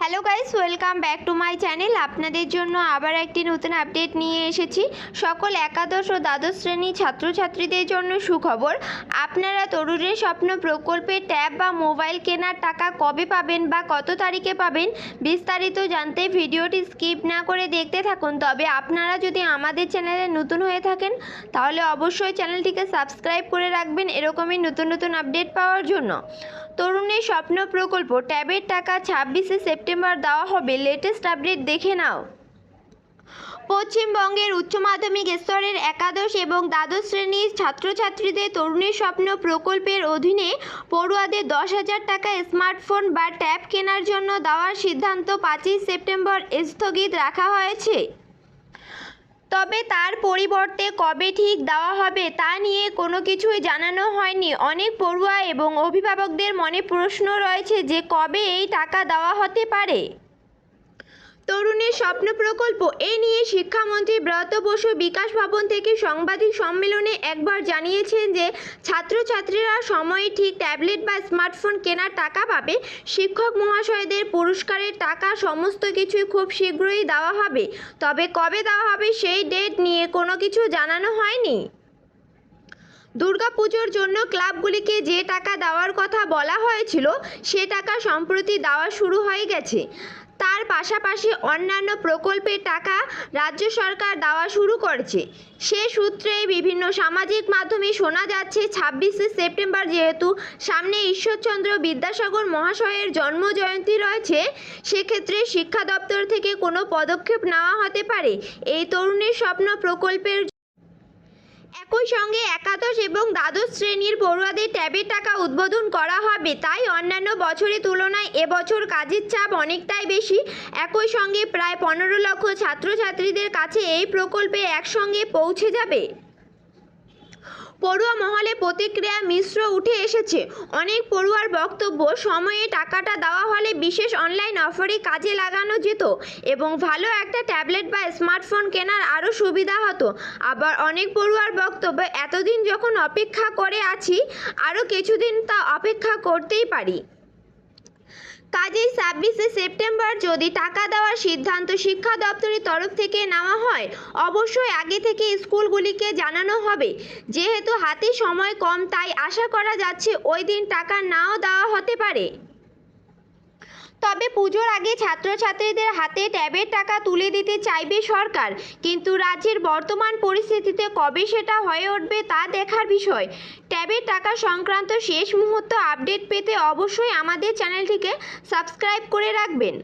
Hello guys welcome back to my channel আপনাদের জন্য আবার একটি নতুন আপডেট নিয়ে এসেছি। সকল একাদশ ও দ্বাদশ শ্রেণি ছাত্রছাত্রীদের জন্য সুখবর। আপনারা তরুণের স্বপ্ন প্রকল্পে ট্যাব বা মোবাইল কেনার টাকা কবে পাবেন বা কত তারিখে পাবেন, বিস্তারিত জানতে ভিডিওটি স্কিপ না করে দেখতে থাকুন। তবে আপনারা যদি আমাদের চ্যানেলে নতুন হয়ে থাকেন, তাহলে অবশ্যই চ্যানেলটিকে সাবস্ক্রাইব করে রাখবেন এরকমই নতুন নতুন আপডেট পাওয়ার জন্য। তরুণের স্বপ্ন প্রকল্প ট্যাবের টাকা ছাব্বিশে সেপ্টেম্বর দেওয়া হবে। লেটেস্ট আপডেট দেখে নাও। পশ্চিমবঙ্গের উচ্চ মাধ্যমিক স্তরের একাদশ এবং দ্বাদশ শ্রেণির ছাত্রছাত্রীদের তরুণের স্বপ্ন প্রকল্পের অধীনে পড়ুয়াদের দশ হাজার টাকা স্মার্টফোন বা ট্যাব কেনার জন্য দেওয়ার সিদ্ধান্ত পাঁচই সেপ্টেম্বর স্থগিত রাখা হয়েছে। তবে তার পরিবর্তে কবে ঠিক দেওয়া হবে তা নিয়ে কোনো কিছুই জানানো হয়নি। অনেক পড়ুয়া এবং অভিভাবকদের মনে প্রশ্ন রয়েছে যে কবে এই টাকা দেওয়া হতে পারে। তরুণের স্বপ্ন প্রকল্প এ নিয়ে শিক্ষামন্ত্রী ব্রত বসু বিকাশ ভবন থেকে সাংবাদিক সম্মেলনে একবার জানিয়েছেন যে ছাত্রছাত্রীরা সময়ে ঠিক ট্যাবলেট বা স্মার্টফোন কেনার টাকা পাবে। শিক্ষক মহাশয়দের পুরস্কারের টাকা সমস্ত কিছুই খুব শীঘ্রই দেওয়া হবে। তবে কবে দেওয়া হবে সেই ডেট নিয়ে কোনো কিছু জানানো হয়নি। দুর্গাপুজোর জন্য ক্লাবগুলিকে যে টাকা দেওয়ার কথা বলা হয়েছিল, সে টাকা সম্প্রতি দেওয়া শুরু হয়ে গেছে। তার পাশাপাশি অন্যান্য প্রকল্পের টাকা রাজ্য সরকার দেওয়া শুরু করেছে। সে সূত্রে বিভিন্ন সামাজিক মাধ্যমে শোনা যাচ্ছে, ছাব্বিশে সেপ্টেম্বর যেহেতু সামনে ঈশ্বরচন্দ্র বিদ্যাসাগর মহাশয়ের জন্মজয়ন্তী রয়েছে, সেক্ষেত্রে শিক্ষা দপ্তর থেকে কোনো পদক্ষেপ নেওয়া হতে পারে। এই তরুণের স্বপ্ন প্রকল্পের একই সঙ্গে একাদশ এবং দ্বাদশ শ্রেণির পড়ুয়াদের ট্যাবের টাকা উদ্বোধন করা হবে। তাই অন্যান্য বছরের তুলনায় এবছর কাজের চাপ অনেকটাই বেশি। একই সঙ্গে প্রায় পনেরো লক্ষ ছাত্রছাত্রীদের কাছে এই প্রকল্পে একসঙ্গে পৌঁছে যাবে। পড়ুয়া মহলে প্রতিক্রিয়া মিশ্র উঠে এসেছে। অনেক পড়ুয়ার বক্তব্য, সময়ে টাকাটা দেওয়া হলে বিশেষ অনলাইন অফারে কাজে লাগানো যেত এবং ভালো একটা ট্যাবলেট বা স্মার্টফোন কেনার আরও সুবিধা হতো। আবার অনেক পড়ুয়ার বক্তব্য, এতদিন যখন অপেক্ষা করে আছি, আরও কিছুদিন তা অপেক্ষা করতেই পারি। কাজেই ছাব্বিশে সেপ্টেম্বর যদি টাকা দেওয়ার সিদ্ধান্ত শিক্ষা দপ্তরের তরফ থেকে নেওয়া হয়, অবশ্যই আগে থেকে স্কুলগুলিকে জানানো হবে। যেহেতু হাতে সময় কম, তাই আশা করা যাচ্ছে ওই দিন টাকা নাও দেওয়া হতে পারে। তবে পুজোর আগে ছাত্রছাত্রীদের হাতে ট্যাবের টাকা তুলে দিতে চাইবে সরকার। কিন্তু রাজ্যের বর্তমান পরিস্থিতিতে কবে সেটা হয়ে উঠবে তা দেখার বিষয়। ট্যাবের টাকা সংক্রান্ত শেষ মুহূর্ত আপডেট পেতে অবশ্যই আমাদের চ্যানেলটিকে সাবস্ক্রাইব করে রাখবেন।